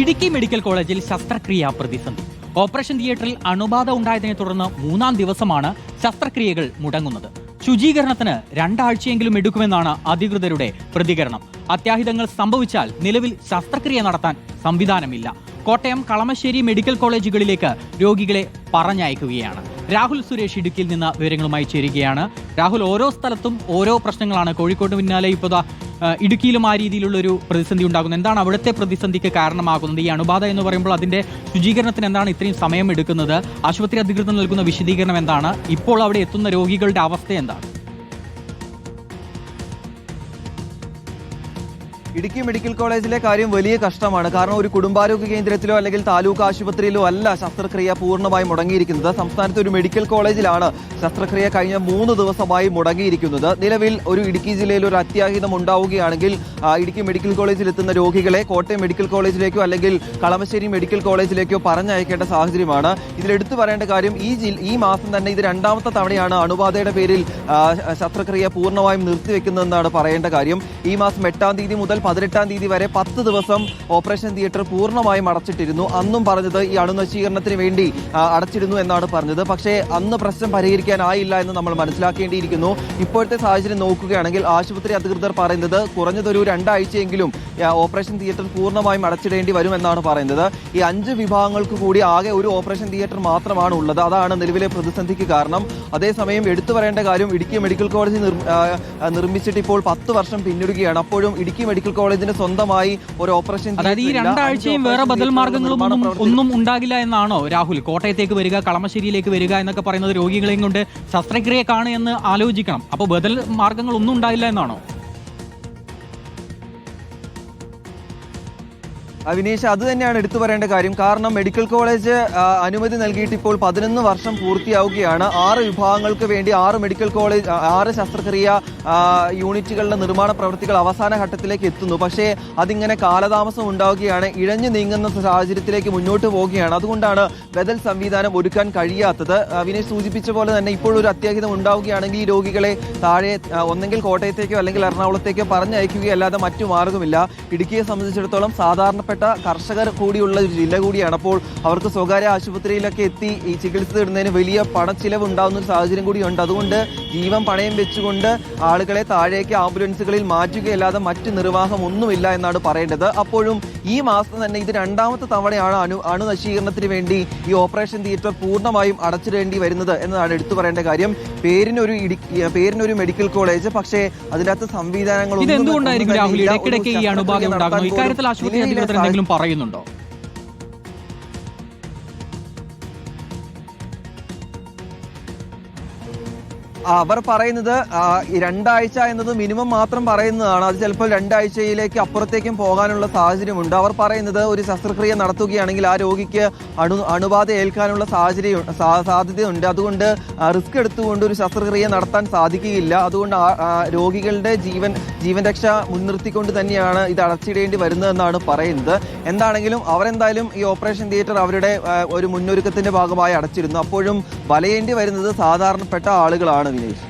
Idukki medical കോളേജിൽ ശസ്ത്രക്രിയാ പ്രതിസന്ധി. ഓപ്പറേഷൻ തിയേറ്ററിൽ അണുബാധ ഉണ്ടായതിനെ തുടർന്ന് മൂന്നാം ദിവസമാണ് ശസ്ത്രക്രിയകൾ മുടങ്ങുന്നത്. ശുചീകരണത്തിന് രണ്ടാഴ്ചയെങ്കിലും എടുക്കുമെന്നാണ് അധികൃതരുടെ പ്രതികരണം. അത്യാഹിതങ്ങൾ സംഭവിച്ചാൽ നിലവിൽ ശസ്ത്രക്രിയ നടത്താൻ സംവിധാനമില്ല. കോട്ടയം കളമശ്ശേരി മെഡിക്കൽ കോളേജുകളിലേക്ക് രോഗികളെ പറഞ്ഞയക്കുകയാണ്. രാഹുൽ സുരേഷ് ഇടുക്കിയിൽ നിന്ന് വിവരങ്ങളുമായി ചേരുകയാണ്. രാഹുൽ ഓരോ സ്ഥലത്തും ഓരോ പ്രശ്നങ്ങളാണ്. കോഴിക്കോട് പിന്നാലെ ഇപ്പോൾ ഇടുക്കിയിലും ആ രീതിയിലുള്ള ഒരു പ്രതിസന്ധി ഉണ്ടാകുന്നത് എന്താണ് അവിടുത്തെ പ്രതിസന്ധിക്ക് കാരണമാകുന്നത്? ഈ അണുബാധ എന്ന് പറയുമ്പോൾ അതിന്റെ ശുചീകരണത്തിന് എന്താണ് ഇത്രയും സമയം എടുക്കുന്നത്? ആശുപത്രി അധികൃതർ നൽകുന്ന വിശദീകരണം എന്താണ്? ഇപ്പോൾ അവിടെ എത്തുന്ന രോഗികളുടെ അവസ്ഥ എന്താണ്? ഇടുക്കി മെഡിക്കൽ കോളേജിലെ കാര്യം വലിയ കഷ്ടമാണ്. കാരണം ഒരു കുടുംബാരോഗ്യ കേന്ദ്രത്തിലോ അല്ലെങ്കിൽ താലൂക്ക് ആശുപത്രിയിലോ അല്ല ശസ്ത്രക്രിയ പൂർണമായി മുടങ്ങിയിരിക്കുന്നത്. സംസ്ഥാനത്തെ ഒരു മെഡിക്കൽ കോളേജിലാണ് ശസ്ത്രക്രിയ കഴിഞ്ഞ മൂന്ന് ദിവസമായി മുടങ്ങിയിരിക്കുന്നത്. നിലവിൽ ഒരു ഇടുക്കി ജില്ലയിൽ ഒരു അത്യാഹിതം ഉണ്ടാവുകയാണെങ്കിൽ ഇടുക്കി മെഡിക്കൽ കോളേജിൽ എത്തുന്ന രോഗികളെ കോട്ടയം മെഡിക്കൽ കോളേജിലേക്കോ അല്ലെങ്കിൽ കളമശ്ശേരി മെഡിക്കൽ കോളേജിലേക്കോ പറഞ്ഞയക്കേണ്ട സാഹചര്യമാണ്. ഇതിലെടുത്തു പറയേണ്ട കാര്യം ഈ ഈ മാസം തന്നെ ഇത് രണ്ടാമത്തെ തവണയാണ് അണുബാധയുടെ പേരിൽ ശസ്ത്രക്രിയ പൂർണമായും നിർത്തിവെക്കുന്നതെന്നാണ് പറയേണ്ട കാര്യം. ഈ മാസം എട്ടാം തീയതി മുതൽ പതിനെട്ടാം തീയതി വരെ പത്ത് ദിവസം ഓപ്പറേഷൻ തിയേറ്റർ പൂർണമായും അടച്ചിട്ടിരുന്നു. അന്നും പറഞ്ഞത് ഈ അണുനശീകരണത്തിന് വേണ്ടി അടച്ചിരുന്നു എന്നാണ് പറഞ്ഞത്. പക്ഷേ അന്ന് പ്രശ്നം പരിഹരിക്കാനായില്ല എന്ന് നമ്മൾ മനസ്സിലാക്കേണ്ടിയിരിക്കുന്നു. ഇപ്പോഴത്തെ സാഹചര്യം നോക്കുകയാണെങ്കിൽ ആശുപത്രി അധികൃതർ പറയുന്നത് കുറഞ്ഞതൊരു രണ്ടാഴ്ചയെങ്കിലും ഓപ്പറേഷൻ തിയേറ്റർ പൂർണമായും അടച്ചിടേണ്ടി വരുമെന്നാണ് പറയുന്നത്. ഈ അഞ്ച് വിഭാഗങ്ങൾക്ക് കൂടി ആകെ ഒരു ഓപ്പറേഷൻ തിയേറ്റർ മാത്രമാണ് ഉള്ളത്. അതാണ് നിലവിലെ പ്രതിസന്ധിക്ക് കാരണം. അതേസമയം എടുത്തു പറയേണ്ട കാര്യം ഇടുക്കി മെഡിക്കൽ കോളേജ് നിർമ്മിച്ചിട്ട് ഇപ്പോൾ പത്ത് വർഷം പിന്നിടുകയാണ്. അപ്പോഴും ഇടുക്കി മെഡിക്കൽ കോളേജിന് സ്വന്തമായി ഒരു ഓപ്പറേഷൻ അതായത് ഈ. രണ്ടാഴ്ചയും വേറെ ബദൽ മാർഗങ്ങളും ഒന്നും ഉണ്ടാകില്ല എന്നാണോ രാഹുൽ? കോട്ടയത്തേക്ക് വരിക കളമശ്ശേരിയിലേക്ക് വരിക എന്നൊക്കെ പറയുന്നത് രോഗികളെയും കൊണ്ട് ശസ്ത്രക്രിയ കാണുക എന്ന് ആലോചിക്കണം. അപ്പോൾ ബദൽ മാർഗങ്ങൾ ഒന്നും ഉണ്ടാകില്ല എന്നാണോ? അവിനീഷ് അത് തന്നെയാണ് എടുത്തു പറയേണ്ട കാര്യം. കാരണം മെഡിക്കൽ കോളേജ് അനുമതി നൽകിയിട്ട് ഇപ്പോൾ പതിനൊന്ന് വർഷം പൂർത്തിയാവുകയാണ്. ആറ് വിഭാഗങ്ങൾക്ക് വേണ്ടി ആറ് മെഡിക്കൽ കോളേജ് ആറ് ശസ്ത്രക്രിയ യൂണിറ്റുകളുടെ നിർമ്മാണ പ്രവൃത്തികൾ അവസാന ഘട്ടത്തിലേക്ക് എത്തുന്നു. പക്ഷേ അതിങ്ങനെ കാലതാമസം ഉണ്ടാവുകയാണ്. ഇഴഞ്ഞു നീങ്ങുന്ന സാഹചര്യത്തിലേക്ക് മുന്നോട്ട് പോവുകയാണ്. അതുകൊണ്ടാണ് ബദൽ സംവിധാനം ഒരുക്കാൻ കഴിയാത്തത്. വിനീഷ് സൂചിപ്പിച്ച പോലെ തന്നെ ഇപ്പോൾ ഒരു അത്യാഹിതം ഉണ്ടാവുകയാണെങ്കിൽ ഈ രോഗികളെ താഴെ ഒന്നെങ്കിൽ കോട്ടയത്തേക്കോ അല്ലെങ്കിൽ എറണാകുളത്തേക്കോ പറഞ്ഞയക്കുകയല്ലാതെ മറ്റു മാർഗമില്ല. ഇടുക്കിയെ സംബന്ധിച്ചിടത്തോളം സാധാരണപ്പെട്ട കർഷകർ കൂടിയുള്ള ഒരു ജില്ല കൂടിയാണ്. അപ്പോൾ അവർക്ക് സ്വകാര്യ ആശുപത്രിയിലൊക്കെ എത്തി ഈ ചികിത്സ തേടുന്നതിന് വലിയ പണച്ചിലവ് ഉണ്ടാകുന്ന ഒരു സാഹചര്യം കൂടിയുണ്ട്. അതുകൊണ്ട് ജീവൻ പണയം വെച്ചുകൊണ്ട് ആളുകളെ താഴേക്ക് ആംബുലൻസുകളിൽ മാറ്റുകയല്ലാതെ മറ്റു നിർവാഹം ഒന്നുമില്ല എന്നാണ് പറയേണ്ടത്. അപ്പോഴും ഈ മാസം തന്നെ ഇത് രണ്ടാമത്തെ തവണയാണ് അണു അണുനശീകരണത്തിന് വേണ്ടി ഈ ഓപ്പറേഷൻ തിയേറ്റർ പൂർണമായും അടച്ചിടേണ്ടി വരുന്നത് എന്നതാണ് എടുത്തു പറയേണ്ട കാര്യം. പേരിനൊരു ഇടി പേരിനൊരു മെഡിക്കൽ കോളേജ് പക്ഷേ അതിനകത്ത് സംവിധാനങ്ങളൊന്നും ഇക്കാര്യത്തിൽ ആശുപത്രി അധികൃതർ എന്തെങ്കിലും പറയുന്നുണ്ടോ? അവർ പറയുന്നത് രണ്ടാഴ്ച എന്നത് മിനിമം മാത്രം പറയുന്നതാണ്. അത് ചിലപ്പോൾ രണ്ടാഴ്ചയിലേക്ക് അപ്പുറത്തേക്കും പോകാനുള്ള സാഹചര്യമുണ്ട്. അവർ പറയുന്നത് ഒരു ശസ്ത്രക്രിയ നടത്തുകയാണെങ്കിൽ ആ രോഗിക്ക് അണു അണുബാധ ഏൽക്കാനുള്ള സാഹചര്യം സാധ്യതയുണ്ട്. അതുകൊണ്ട് റിസ്ക് എടുത്തുകൊണ്ട് ഒരു ശസ്ത്രക്രിയ നടത്താൻ സാധിക്കുകയില്ല. അതുകൊണ്ട് രോഗികളുടെ ജീവൻ ജീവൻ രക്ഷ മുൻനിർത്തിക്കൊണ്ട് തന്നെയാണ് ഇത് അടച്ചിടേണ്ടി വരുന്നതെന്നാണ് പറയുന്നത്. എന്താണെങ്കിലും അവരെന്തായാലും ഈ ഓപ്പറേഷൻ തിയേറ്റർ അവരുടെ ഒരു മുന്നൊരുക്കത്തിന്റെ ഭാഗമായി അടച്ചിരുന്നു. അപ്പോഴും വലയേണ്ടി വരുന്നത് സാധാരണപ്പെട്ട ആളുകളാണ്. വിനേഷ്